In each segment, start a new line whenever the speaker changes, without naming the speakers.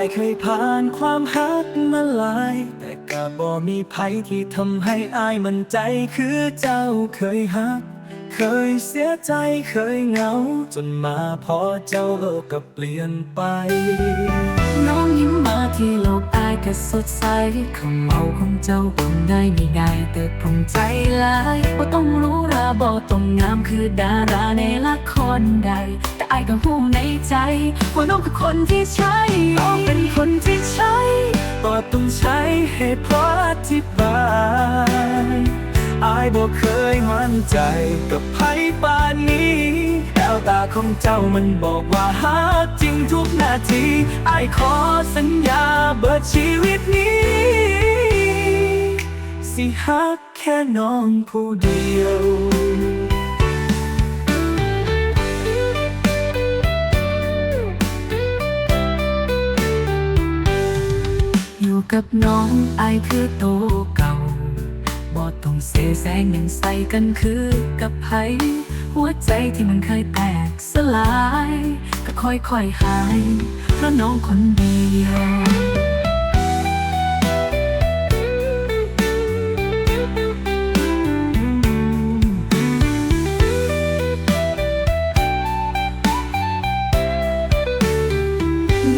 ายเคยผ่านความฮักมาหลาย แต่ก็บ่มีภัยที่ทำให้อายมันใจคือเจ้าเคยฮัก เคยเสียใจเคยเหงา จนมาพอเจ้าโลกก็เปลี่ยนไป
น้องยิ้มมาที่โลกอายก็สดใสคำเมาของเจ้าบ่ได้ไม่ได้แต่ผมใจหลายว่าต้องรู้ราบ่ต้องงามคือดาราในละครใด แต่อายก็หูใน ใจ ว่าน้องคือคนที่ใช่
น้องเป็นคนที่ใช่ก็ต้องใช้เหตุผลอธิบายอายบอกเคยมั่นใจกับไพ่ปานนี้แววตาของเจ้ามันบอกว่าหาจริงทุกนาทีอายขอสัญญาเบิดชีวิตนี้ สิฮักแค่น้องผู้เดียว
กับน้องอายคือโตเก่าบ่ต้องเสแสร้งหนึ่งใส่กันคือกับไผหัวใจที่มันเคยแตกสลาย ก็ค่อยๆหาย เพราะน้องคนเดียว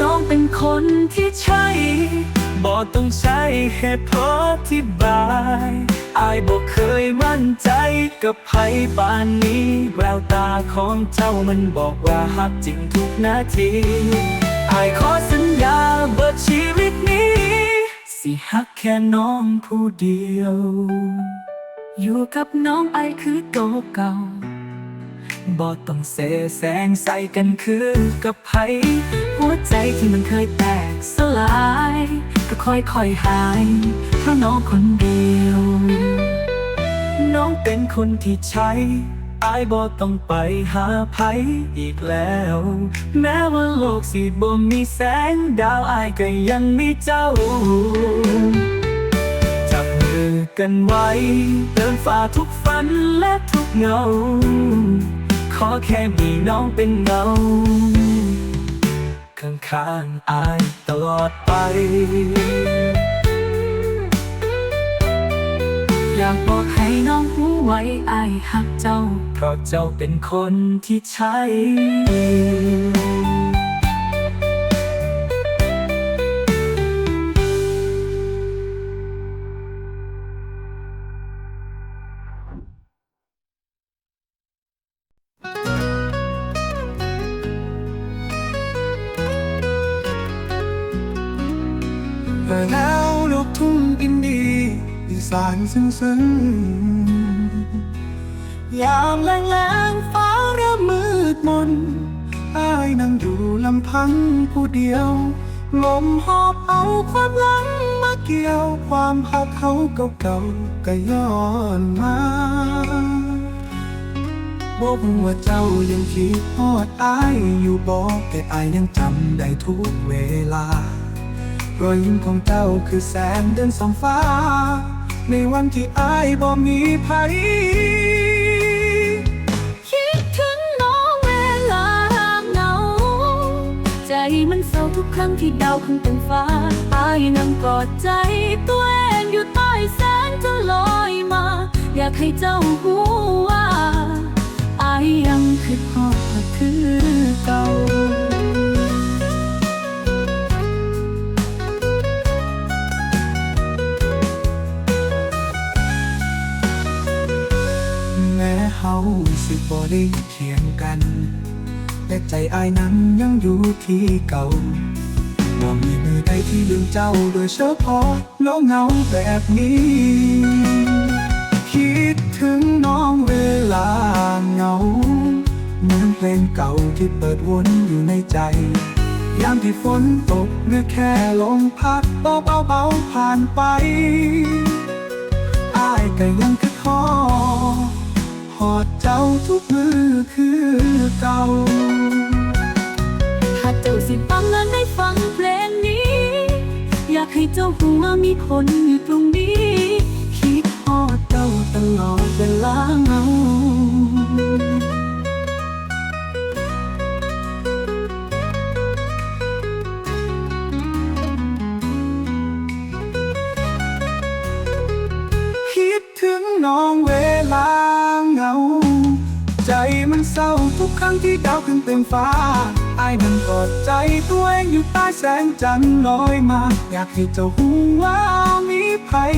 น้องเป็นคนที่ใช่ บอกต้องใช้เหตุผลอธิบายอายบอกเคยมั่นใจกับไพ่ปานนี้แววตาของเจ้ามันบอกว่าฮักจริงทุกนาทีอายขอสัญญาเบิดชีวิตนี้ สิฮักแค่น้องผู้เดียว
อยู่กับน้องไอายคือโตเก่า
บ่ต้องเสแสร้งใส่กันคือกับไผ
หัวใจที่มันเคยแตกสลาย ก็ค่อยๆหาย เพราะน้องคนเดียว
น้องเป็นคนที่ใช้อายบ่ต้องไปหาไผอีกแล้ว แม้ว่าโลกสิบ่มีแสงดาวอายก็ยังมีเจ้า จับมือกันไว้ เดินฝ่าทุกฝันและทุกเงา ขอแค่มีน้องเป็นเงา ข้างๆอายตลอดไป
อยากบอกให้น้องรู้ไว้ไอายหักเจ้า
เพราะเจ้าเป็นคนที่ใช่
สานซึ้งซึ้งยามแรงแรงฟ้าเริ่มมืดมนอ้ายนั่งอยู่ลำพังผู้เดียว ลมหอบเอาความหลังมาเกี่ยว ความหักเขาเก่าๆก็ย้อนมาบอกว่าเจ้ายังคิดฮอดอายอยู่บอกแต่อายยังจำได้ทุกเวลารอยยิ้มของเจ้าคือแสงเดินสองฟ้า ในวันที่อายบ่มีภัย
คิดถึงน้องเวลาเหงา ใจมันเศร้าทุกครั้งที่ดาวขึ้นเต็มฟ้าอายนั่งกอดใจตัวเองอยู่ใต้แสงจะลอยมา อยากให้เจ้าหูว่าอายยังคือพ่อคื
สิบ่ได้เคียงกัน แต่ใจอายนั้นยังอยู่ที่เก่าบ่มีมือใดที่ลืมเจ้าโดยเฉพาะแล้วเหงาแบบนี้ คิดถึงน้องเวลาเหงา เหมือนเพลงเก่าที่เปิดวนอยู่ในใจ ยามที่ฝนตกหรือแค่ลมพัดเบาๆเบาๆผ่านไปอายก็ยังคือขอ อดเจ้าทุกมือคือเก่า
ถ้าเจ้าสิฟังและได้ฟังเพลงนี้ อยากให้เจ้ารู้วมีคนอยู่ตรงนี้ คิดฮอดเจ้าตลอดเวลาเงา
คิดถึงน้องเว ทุกครั้งที่ดาวขึ้นเต็มฟ้าไอายนั้นกอดใจตัวเองอยู่ใต้แสงจันทร์ลอยมา อยากให้เจ้าหูว่ามีภัย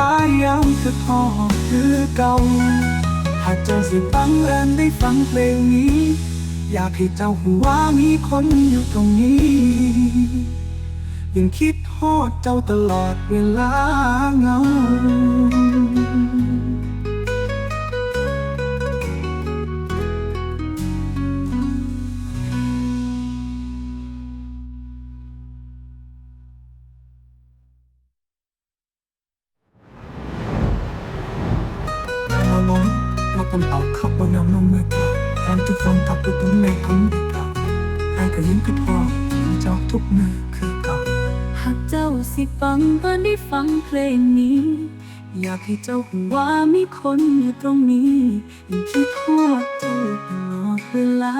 อายยังคือพ่อคือเก่า หากเจ้าสิบังเอิญได้ฟังเพลงนี้ อยากให้เจ้าหูว่ามีคนอยู่ตรงนี้ยังคิดฮอดเจ้าตลอดเวลาเงา ก็ยิ้มคือพ่อเจ้าทุกมือคือเก่า
หากเจ้าสิฟังตอนได้ฟังเพลงนี้
อยากให้เจ้าหู
ว่ามีคนอยู่ตรงนี้ยังคิดทอดเจ้าตลอดเวลา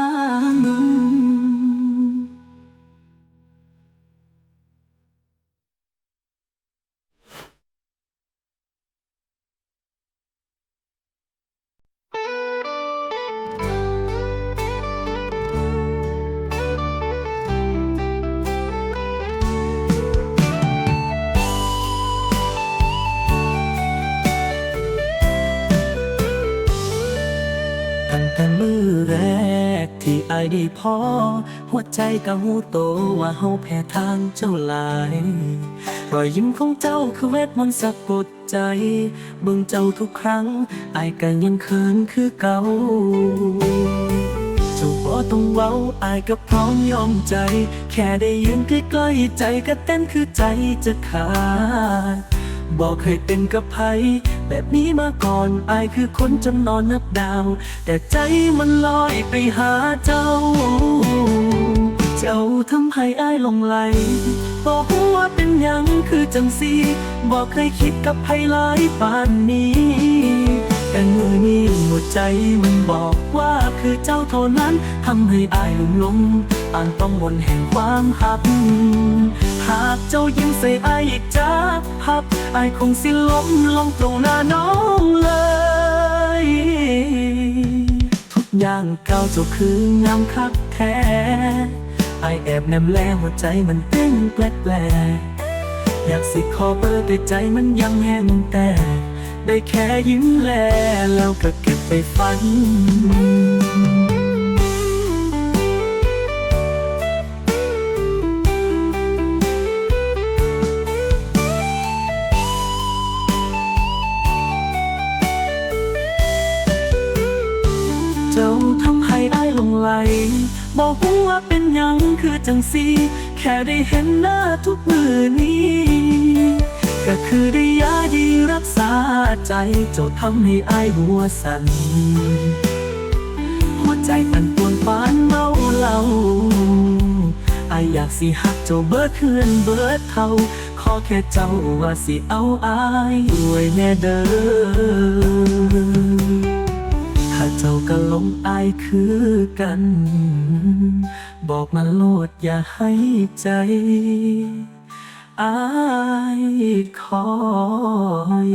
มือแรกที่ไอายได้พอ หัวใจก็หูโตว่าเฮาแพ้ทางเจ้าหลายรอยยิ้มของเจ้าคือเวทมนต์สะกดใจเบิ่งเจ้าทุกครั้งไอายก็ยังเขินคือเก่าเจ้าบ่ต้องเว้าอายก็พร้อมยอมใจ แค่ได้ยืนใกล้ๆใจก็เต้นคือใจจะขาด บอกเคยเป็นกับไผแบบนี้มาก่อนอายคือคนจนนอนนับดาว แต่ใจมันลอยไปหาเจ้า เจ้าทำให้อายหลงไหลบอกว่าเป็นยังคือจังสีบอกเคยคิดกับไผหลายปานนี้แต่มือนี้หัวใจมันบอกว่าคือเจ้าเท่านั้นทำให้อายหลงหลงอ่านต้องมนแห่งความหัก หากเจ้ายิ้มใส่ออีกจักพักอายคงสิล้มลงตรงหน้าน้องเลย ทุกอย่างเก้าเจ้าคืองามคักแท้อแอบแนมแลหัวใจมันเต้นแปลกๆอยากสิขอเบอร์แต่ใจมันยังแห้งแต่ ได้แค่ยิ้มแลแล้วก็เก็บไปฝัน บอกว่าเป็นยังคือจังสี แค่ได้เห็นหน้าทุกมือนี้ ก็คือได้ยาดีรักษาใจเจ้าทำให้อายหัวสั่นหัวใจมันปวนปานเมาเหล่าอายอยากสิหักเจ้าเบิดเคืนเบิดเท่าขอแค่เจ้าว่าสิเอาอายด้วยแน่เด้อ เจ้าก็หลงอายคือกัน บอกมาโลดอย่าให้ใจอายคอย